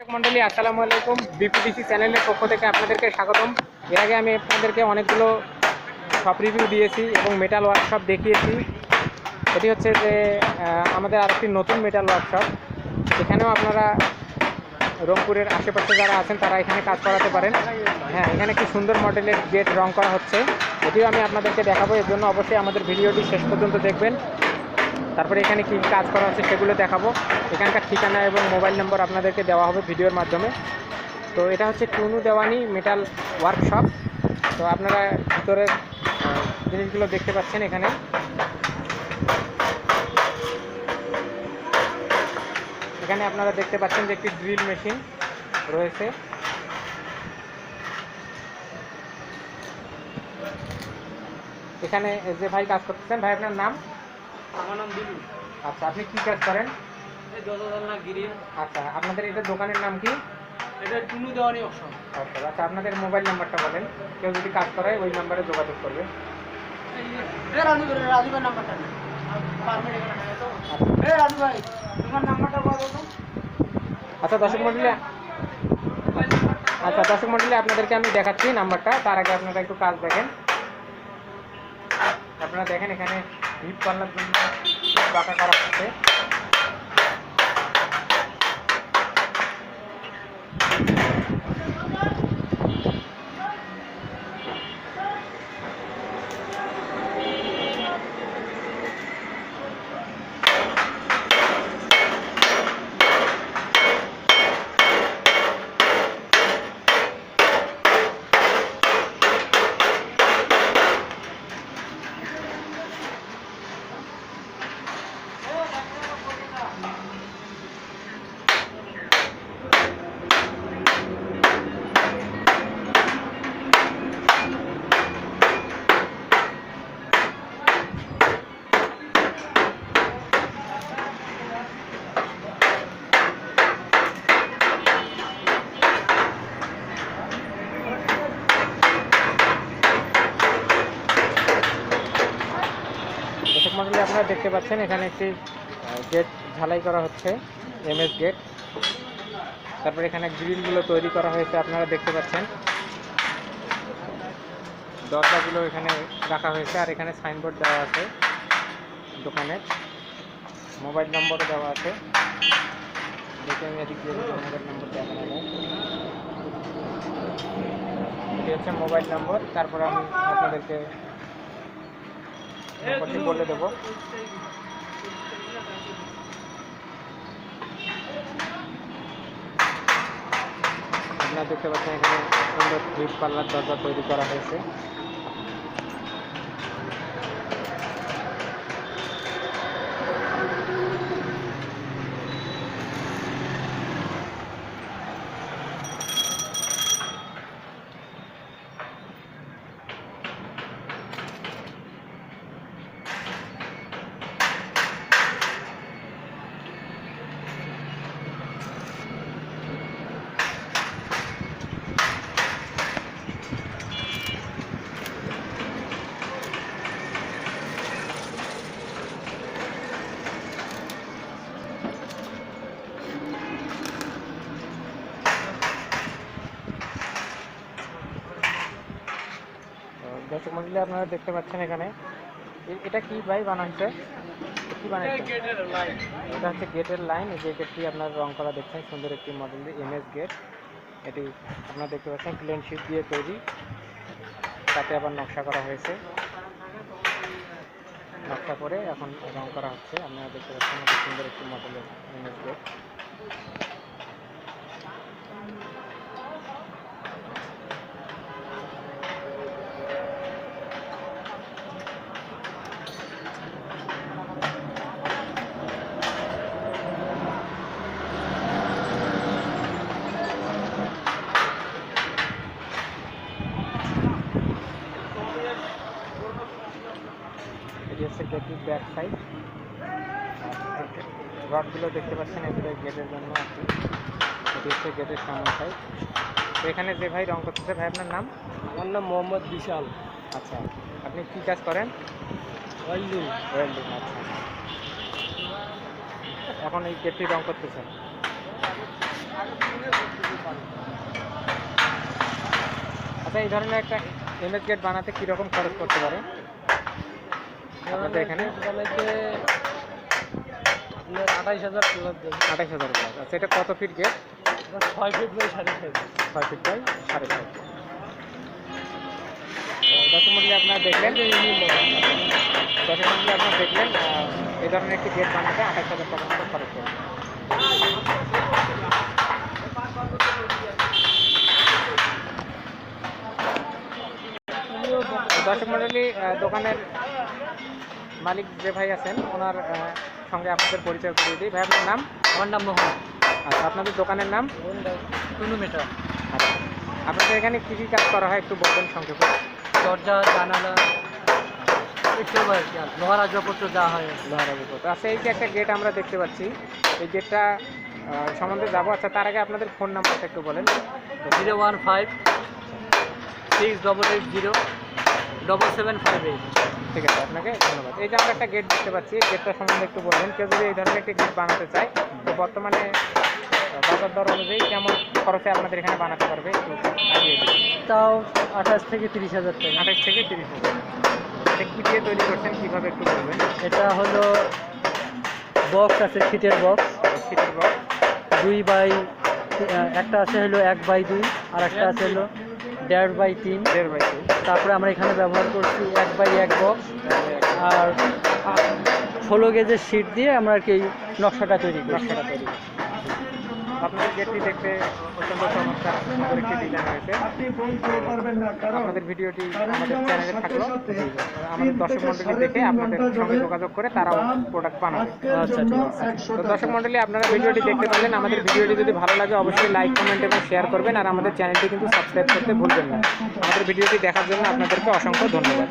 মন্ডলী আসসালামু আলাইকুম। বিপিডিসি চ্যানেলের পক্ষ থেকে আপনাদেরকে স্বাগতম। এর আগে আমি আপনাদেরকে অনেকগুলো শপ রিভিউ দিয়েছি এবং মেটাল ওয়ার্কশপ দেখিয়েছি। এটি হচ্ছে যে আমাদের আরেকটি নতুন মেটাল ওয়ার্কশপ এখানেও আপনারা রংপুরের আশেপাশে যারা আছেন, তারা এখানে কাজ করাতে পারেন। হ্যাঁ এখানে একটি সুন্দর মডেলের গেট রং করা হচ্ছে। এটিও আমি আপনাদেরকে দেখাবো। এর জন্য অবশ্যই আমাদের ভিডিওটি শেষ পর্যন্ত দেখবেন। তারপরে এখানে কী কাজ করা হচ্ছে সেগুলো দেখাবো। এখানকার ঠিকানা এবং মোবাইল নম্বর আপনাদেরকে দেওয়া হবে ভিডিওর মাধ্যমে। তো এটা হচ্ছে টুনু দেওয়ানি মেটাল ওয়ার্কশপ। তো আপনারা ভিতরের জিনিসগুলো দেখতে পাচ্ছেন এখানে। এখানে আপনারা দেখতে পাচ্ছেন যে একটি ড্রিল মেশিন রয়েছে। এখানে যে ভাই কাজ করতেছেন, ভাই আপনার নাম? আমার নাম দিলু আচ্ছা আপনি কি কাজ করেন? এই যতদাল্লা গিরিল। আচ্ছা আপনাদের এটা দোকানের নাম কি? এটা টুনু দেওয়ানি অপশন আচ্ছা আচ্ছা আপনাদের মোবাইল নাম্বারটা বলেন। কেউ যদি কাজ করায় ওই নাম্বারে যোগাযোগ করবে। রাজু রাজু ভাই নাম্বারটা এ রাজু ভাই তোমার নাম্বারটা বলো তো। আচ্ছা দর্শক মন্ডলী আচ্ছা দর্শক মন্ডলী আপনাদেরকে আমি দেখাচ্ছি নাম্বারটা। তার আগে আপনারা একটু কাজ দেখেন। আপনারা দেখেন এখানে ভিপ পাল্লার জন্য পাকা করা হচ্ছে দর্শক মন্ডলী আপনারা দেখতে পাচ্ছেন, এখানে একটি গেট ঝালাই করা হচ্ছে এমএস গেট তারপর এখানে গ্রিলগুলো তৈরি করা হয়েছে, আপনারা দেখতে পাচ্ছেন। দরজাগুলো এখানে রাখা হয়েছে, আর এখানে সাইনবোর্ড দেওয়া আছে দোকানের মোবাইল নম্বরও দেওয়া আছে। দেখে আমি এদিক মোবাইল নম্বর যায় এটি হচ্ছে মোবাইল নম্বর, তারপর আমি আপনাদেরকে নম্বরটি বলে দেবো। আপনারা দেখতে পাচ্ছেন এখানে সুন্দর ফ্লিপ পাল্লার দরজা তৈরি করা হয়েছে। দর্শক মন্ডলী আপনারা দেখতে পাচ্ছেন এখানে। এটা কি ভাই বানাচ্ছে কি বানাচ্ছে এটা হচ্ছে গেটের লাইন। এই যে গেটটি আপনার রং করা দেখছেন সুন্দর একটি মডেল এমএস গেট। এটি আপনারা দেখতে পাচ্ছেন প্লেন শিট দিয়ে তৈরি। তাতে আবার নকশা করা হয়েছে। নকশা করে এখন রং করা হচ্ছে। আপনারা দেখতে পাচ্ছেন সুন্দর একটি মডেলের এমএস গেট। রডগুলো দেখতে পাচ্ছেন এগুলো গেটের জন্য আছে। এটি হচ্ছে গেটের সামনটাই তো এখানে যে ভাই রং করতেছে ভাই আপনার নাম? আমার নাম মোহাম্মদ বিশাল। আচ্ছা আপনি কী কাজ করেন? আচ্ছা। এখন এই গেটটি রং করতেছেন। আচ্ছা এই ধরনের একটা এমএস গেট বানাতে কীরকম খরচ করতে পারে? আমাদের এখানে? আঠাইশ হাজার প্লাস আঠাশ হাজার প্লাস আচ্ছা এটা কত ফিট গেট ছয় ফিট বাই সাড়ে ছয় ছয় ফিট বাই সাড়ে ছয় আপনারা দেখলেন? আপনারা দেখলেন এই ধরনের একটি গেট বানাতে আঠাশ হাজার টাকা মতো খরচ করবে দর্শক মন্ডলী দোকানের মালিক যে ভাই আছেন ওনার সঙ্গে আপনাদের পরিচয় করিয়ে দিই। ভাই আপনার নাম? আমার নাম মোহন। আচ্ছা আপনাদের দোকানের নাম? টুনু মেটা আচ্ছা আপনাদের এখানে কী কী কাজ করা হয় একটু বলবেন সংক্ষেপে? দরজা জানালা লোহার আসবাবপত্র যা হয়। লোহার আচ্ছা এই যে একটা গেট আমরা দেখতে পাচ্ছি এই গেটটা সম্বন্ধে যাব। আচ্ছা তার আগে আপনাদের ফোন নাম্বারটা একটু বলেন। Zero one five six double eight zero. Double seven five eight ঠিক আছে আপনাকে ধন্যবাদ। এই যে আমরা একটা গেট দেখতে পাচ্ছি গেটটা সম্বন্ধে একটু বলবেন কেউ যদি এই ধরনের একটি গেট বানাতে চায় তো বর্তমানে বাজার দর অনুযায়ী কেমন খরচে আপনাদের এখানে বানাতে পারবে তাও আঠাশ থেকে তিরিশ হাজার টাকা। আঠাশ থেকে তিরিশ হাজার। এটা কী দিয়ে তৈরি করছেন কীভাবে একটু বলবেন? এটা হলো বক্স আছে সিটের বক্স সিটের বক্স দুই বাই একটা আছে হলো এক বাই দুই আর একটা আছে হলো দেড় বাই তিন। দেড় বাই তিন। তারপরে আমরা এখানে ব্যবহার করছি এক বাই এক বক্স। আর ষোলো গেজের শিট দিয়ে আমরা আর কি এই নকশাটা তৈরি করি। নকশাটা তৈরি আপনাদের গেটটি দেখতে অত্যন্ত চমৎকার সুন্দর একটি ডিজাইন হয়েছে আপনাদের ভিডিওটি আমাদের চ্যানেলে থাকল। আমাদের দর্শক মন্ডলী দেখে আপনাদের সঙ্গে যোগাযোগ করে তারাও প্রোডাক্ট বানাবে। আচ্ছা ঠিক আছে তো দর্শক মন্ডলী আপনারা ভিডিওটি দেখতে পারলেন আমাদের ভিডিওটি যদি ভালো লাগে অবশ্যই লাইক কমেন্ট এবং শেয়ার করবেন আর আমাদের চ্যানেলটি কিন্তু সাবস্ক্রাইব করতে ভুলবেন না। আমাদের ভিডিওটি দেখার জন্য আপনাদেরকে অসংখ্য ধন্যবাদ।